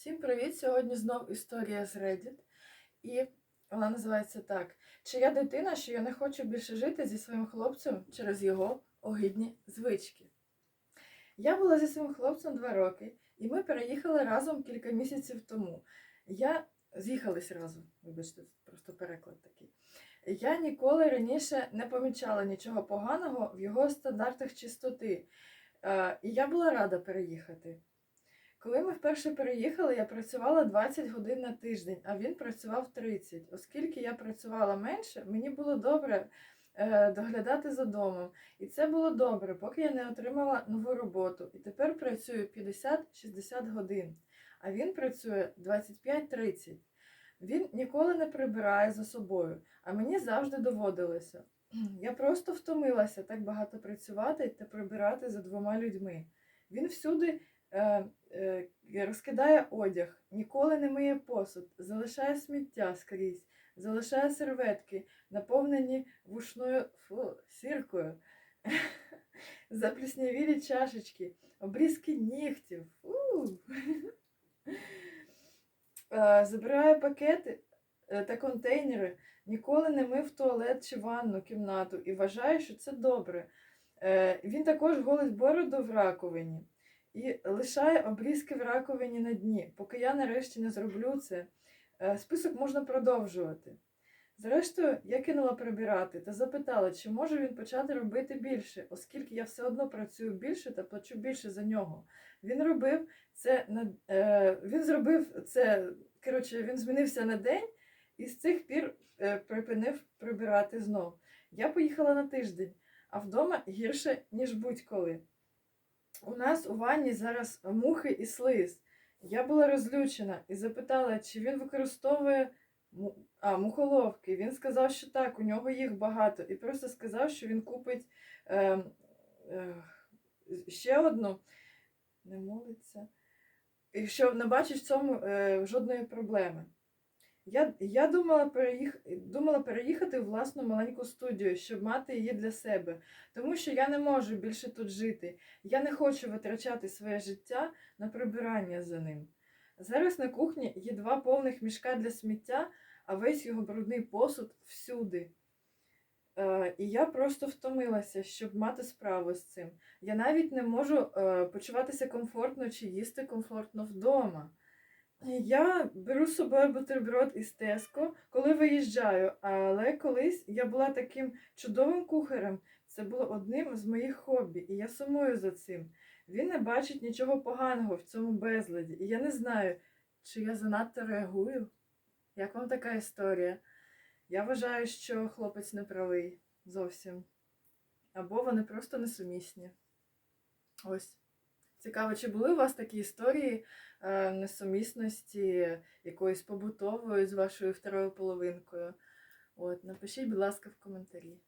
Всім привіт! Сьогодні знов історія з Reddit. І вона називається так: Чи я дитина, що я не хочу більше жити зі своїм хлопцем через його огидні звички? Я була зі своїм хлопцем два роки, і ми переїхали разом кілька місяців тому. Я з'їхались разом, вибачте, просто переклад такий. Я ніколи раніше не помічала нічого поганого в його стандартах чистоти. Е, І я була рада переїхати. Коли ми вперше переїхали, я працювала 20 годин на тиждень, а він працював 30. Оскільки я працювала менше, мені було добре е, доглядати за домом. І це було добре, поки я не отримала нову роботу. І тепер працюю 50-60 годин, а він працює 25-30. Він ніколи не прибирає за собою, а мені завжди доводилося. Я просто втомилася так багато працювати та прибирати за двома людьми. Він всюди е, розкидає одяг, ніколи не миє посуд, залишає сміття скрізь, залишає серветки, наповнені вушною фу, сіркою, запліснявілі чашечки, обрізки нігтів. Е, Забирає пакети е, та контейнери, ніколи не мив туалет чи ванну кімнату і вважає, що це добре. Е, Він також голить бороду в раковині і лишає обрізки в раковині на дні. Поки я нарешті не зроблю це, е, список можна продовжувати. Зрештою, я кинула прибирати та запитала, чи може він почати робити більше, оскільки я все одно працюю більше та плачу більше за нього. Він робив це на е, він зробив це. Коротше, він змінився на день і з цих пір е, припинив прибирати знов. Я поїхала на тиждень, а вдома гірше, ніж будь-коли. У нас у ванні зараз мухи і слиз. Я була розлючена і запитала, чи він використовує а, мухоловки. Він сказав, що так, у нього їх багато, і просто сказав, що він купить е, е, ще одну, не молиться, і що не бачить в цьому е, жодної проблеми. Я, я думала, переїх... думала переїхати в власну маленьку студію, щоб мати її для себе, тому що я не можу більше тут жити. Я не хочу витрачати своє життя на прибирання за ним. Зараз на кухні є два повних мішка для сміття, а весь його брудний посуд всюди. Е, і я просто втомилася, щоб мати справу з цим. Я навіть не можу е, почуватися комфортно чи їсти комфортно вдома. Я беру з собою бутерброд із Теско, коли виїжджаю, але колись я була таким чудовим кухарем. Це було одним з моїх хобі, і я сумую за цим. Він не бачить нічого поганого в цьому безладі, і я не знаю, чи я занадто реагую. Як вам така історія? Я вважаю, що хлопець не правий зовсім. Або вони просто несумісні. Ось. Цікаво, чи були у вас такі історії е, несумісності якоїсь побутової з вашою второю половинкою? От, напишіть, будь ласка, в коментарі.